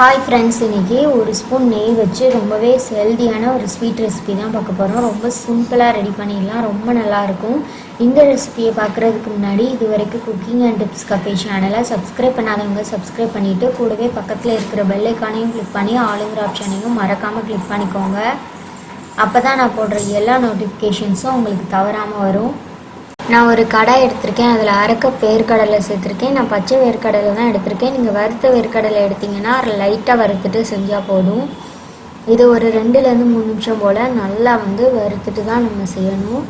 Hi friends இன்றைக்கி ஒரு spoon நெய் வச்சு ரொம்பவே ஹெல்தியான ஒரு ஸ்வீட் ரெசிபி தான் பார்க்க போகிறோம் ரொம்ப சிம்பிளாக ரெடி பண்ணிடலாம். ரொம்ப நல்லாயிருக்கும் இந்த ரெசிபியை பார்க்குறதுக்கு முன்னாடி இது வரைக்கும் குக்கிங் அண்ட் டிப்ஸ் கஃபே சேனலை சப்ஸ்கிரைப் பண்ணாதவங்க சப்ஸ்கிரைப் பண்ணிவிட்டு கூடவே பக்கத்தில் இருக்கிற பெல்லைக்கானையும் கிளிக் பண்ணி ஆளுங்கிற ஆப்ஷனையும் மறக்காமல் கிளிக் பண்ணிக்கோங்க. அப்போ தான் நான் போடுற எல்லா நோட்டிஃபிகேஷன்ஸும் உங்களுக்கு தவறாமல் வரும். நான் ஒரு கடாய் எடுத்திருக்கேன் அதில் அரைக்க வேர்க்கடலை சேர்த்துருக்கேன். நான் பச்சை வேர்க்கடலை தான் எடுத்திருக்கேன். நீங்கள் வறுத்த வேர்க்கடலை எடுத்தீங்கன்னா லைட்டாக வறுத்துட்டு செஞ்சால் போதும். இது ஒரு ரெண்டுலேருந்து மூணு நிமிஷம் போல் நல்லா வந்து வறுத்துட்டு தான் நம்ம செய்யணும்.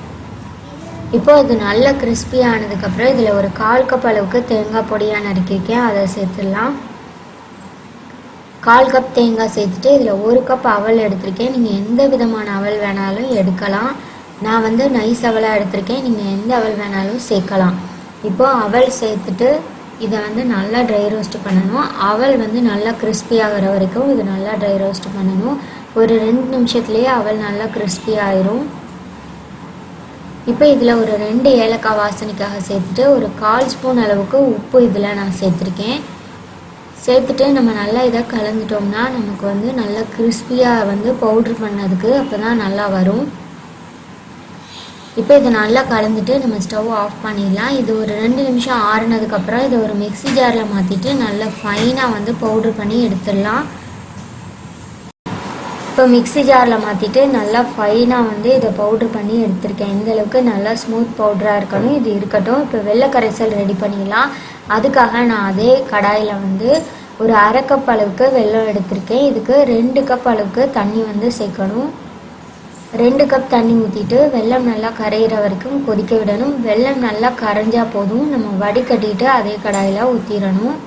இப்போ இது நல்லா கிறிஸ்பி ஆனதுக்கப்புறம் இதில் ஒரு கால் கப் அளவுக்கு தேங்காய் பொடியாக நறுக்கியிருக்கேன். அதை சேர்த்துடலாம். கால் கப் தேங்காய் சேர்த்துட்டு இதில் ஒரு கப் அவல் எடுத்திருக்கேன். நீங்கள் எந்த விதமான அவல் வேணாலும் எடுக்கலாம். நான் வந்து நைஸ் அவலாக எடுத்திருக்கேன். நீங்கள் எந்த அவல் வேணாலும் சேர்க்கலாம். இப்போ அவல் சேர்த்துட்டு இதை வந்து நல்லா ட்ரை ரோஸ்ட் பண்ணணும். அவல் வந்து நல்லா கிறிஸ்பி ஆகிற வரைக்கும் இது நல்லா ட்ரை ரோஸ்ட் பண்ணணும். ஒரு ரெண்டு நிமிஷத்துலேயே அவல் நல்லா கிறிஸ்பி ஆயிரும். இப்போ இதில் ஒரு ரெண்டு ஏலக்காய் வாசனைக்காக சேர்த்துட்டு ஒரு கால் ஸ்பூன் அளவுக்கு உப்பு இதில் நான் சேர்த்துருக்கேன். சேர்த்துட்டு நம்ம நல்லா இதை கலந்துட்டோம்னா நமக்கு வந்து நல்லா கிறிஸ்பியாக வந்து பவுட்ரு பண்ணதுக்கு அப்போ தான் நல்லா வரும். இப்போ இதை நல்லா கலந்துட்டு நம்ம ஸ்டவ் ஆஃப் பண்ணிடலாம். இது ஒரு ரெண்டு நிமிஷம் ஆறுனதுக்கப்புறம் இதை ஒரு மிக்ஸி ஜாரில் மாற்றிட்டு நல்லா ஃபைனாக வந்து பவுட்ரு பண்ணி எடுத்துடலாம். இப்போ மிக்ஸி ஜாரில் மாற்றிட்டு நல்லா ஃபைனாக வந்து இதை பவுட்ரு பண்ணி எடுத்திருக்கேன். இந்தளவுக்கு நல்லா ஸ்மூத் பவுட்ராக இருக்கணும். இது இருக்கட்டும். இப்போ வெள்ளை கரைசல் ரெடி பண்ணிடலாம். அதுக்காக நான் அதே கடாயில் வந்து ஒரு அரை கப் அளவுக்கு வெள்ளம் எடுத்திருக்கேன். இதுக்கு ரெண்டு கப் அளவுக்கு தண்ணி வந்து சேர்க்கணும். ரெண்டு கப் தண்ணி ஊற்றிட்டு வெள்ளம் நல்லா கரையிற வரைக்கும் கொதிக்க விடணும். வெள்ளம் நல்லா கரைஞ்சா போதும். நம்ம வடிகட்டிட்டு அதே கடாயில் ஊற்றிடணும்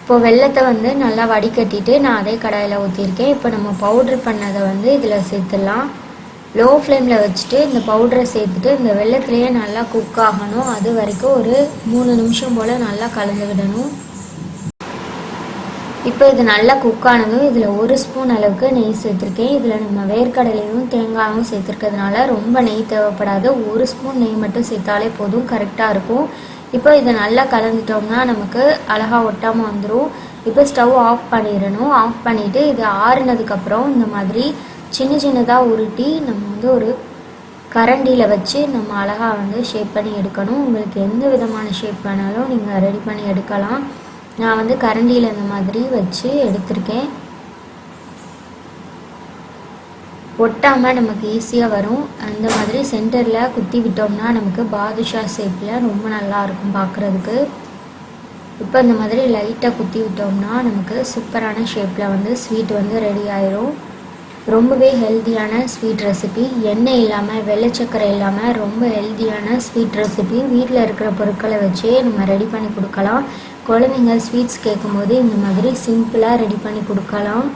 இப்போ வெள்ளத்தை வந்து நல்லா வடிகட்டிட்டு நான் அதே கடாயில் ஊற்றிருக்கேன் இப்போ நம்ம பவுட்ரு பண்ணதை வந்து இதில் சேர்த்துடலாம். லோ ஃப்ளேமில் வச்சுட்டு இந்த பவுடரை சேர்த்துட்டு இந்த வெள்ளத்துலேயே நல்லா குக் ஆகணும். அது வரைக்கும் ஒரு மூணு நிமிஷம் போல் நல்லா கலந்து விடணும். இப்போ இது நல்லா குக் ஆனதும் இதில் ஒரு ஸ்பூன் அளவுக்கு நெய் சேர்த்துருக்கேன். இதில் நம்ம வேர்க்கடலையும் தேங்காயும் சேர்த்துருக்கிறதுனால ரொம்ப நெய் தேவைப்படாது. ஒரு ஸ்பூன் நெய் மட்டும் சேர்த்தாலே போதும். கரெக்டாக இருக்கும். இப்போ இதை நல்லா கலந்துட்டோம்னா நமக்கு அழகாக ஒட்டாமல் வந்துடும் இப்போ ஸ்டவ் ஆஃப் பண்ணிடணும். ஆஃப் பண்ணிவிட்டு இது ஆறுனதுக்கப்புறம் இந்த மாதிரி சின்ன சின்னதாக உருட்டி நம்ம வந்து ஒரு கரண்டியில் வச்சு நம்ம அழகாக வந்து ஷேப் பண்ணி எடுக்கணும். உங்களுக்கு எந்த விதமான ஷேப் வேணாலும் நீங்கள் ரெடி பண்ணி எடுக்கலாம். நான் வந்து கரண்டியில் இந்த மாதிரி வச்சு எடுத்திருக்கேன். ஒட்டாமல் நமக்கு ஈஸியாக வரும். அந்த மாதிரி சென்டரில் குத்தி விட்டோம்னா நமக்கு பாதுஷா ஷேப்பில் ரொம்ப நல்லா இருக்கும் பார்க்குறதுக்கு இப்போ இந்த மாதிரி லைட்டாக குத்தி விட்டோம்னா நமக்கு சூப்பரான ஷேப்பில் வந்து ஸ்வீட் வந்து ரெடி ஆயிரும். ரொம்பவே ஹெல்த்தியான ஸ்வீட் ரெசிபி எண்ணெய் இல்லாமல் வெள்ளச்சக்கரை இல்லாமல் ரொம்ப ஹெல்த்தியான ஸ்வீட் ரெசிபி வீட்டில் இருக்கிற பொருட்களை வச்சே நம்ம ரெடி பண்ணி கொடுக்கலாம். குழந்தைங்க ஸ்வீட்ஸ் கேட்கும்போது இந்த மாதிரி சிம்பிளாக ரெடி பண்ணி கொடுக்கலாம்.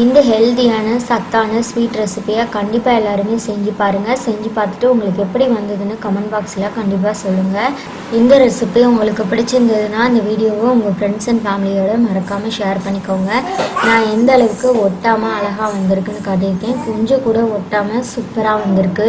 இந்த ஹெல்த்தியான சத்தான ஸ்வீட் ரெசிபியை கண்டிப்பாக எல்லாருமே செஞ்சு பாருங்கள் செஞ்சு பார்த்துட்டு உங்களுக்கு எப்படி வந்ததுன்னு கமெண்ட் பாக்ஸில் கண்டிப்பாக சொல்லுங்கள் இந்த ரெசிபி உங்களுக்கு பிடிச்சிருந்ததுன்னா இந்த வீடியோவை உங்கள் ஃப்ரெண்ட்ஸ் அண்ட் ஃபேமிலியோட மறக்காமல் ஷேர் பண்ணிக்கோங்க. நான் எந்த அளவுக்கு ஒட்டாமல் அழகாக வந்திருக்குன்னு காட்டியிருக்கேன். கொஞ்சம் கூட ஒட்டாமல் சூப்பராக வந்திருக்கு.